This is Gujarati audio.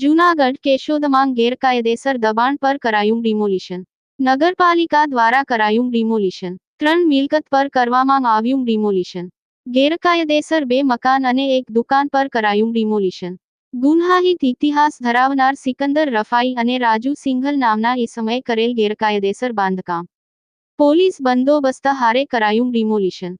જૂનાગઢ કેશોદમાં ગેરકાયદેસર દબાણ પર કરાયું ડિમોલિશન. નગરપાલિકા દ્વારા કરાયું ડિમોલિશન. ત્રણ મિલકત પર કરવામાં આવ્યું ડિમોલિશન. ગેરકાયદેસર બે મકાન અને એક દુકાન પર કરાયું ડિમોલિશન. ગુન્હાહિત ઇતિહાસ ધરાવનાર સિકંદર રફાઈ અને રાજુ સિંઘલ નામના સમયે કરેલ ગેરકાયદેસર બાંધકામ. પોલીસ બંદોબસ્ત હારે કરાયું ડિમોલિશન.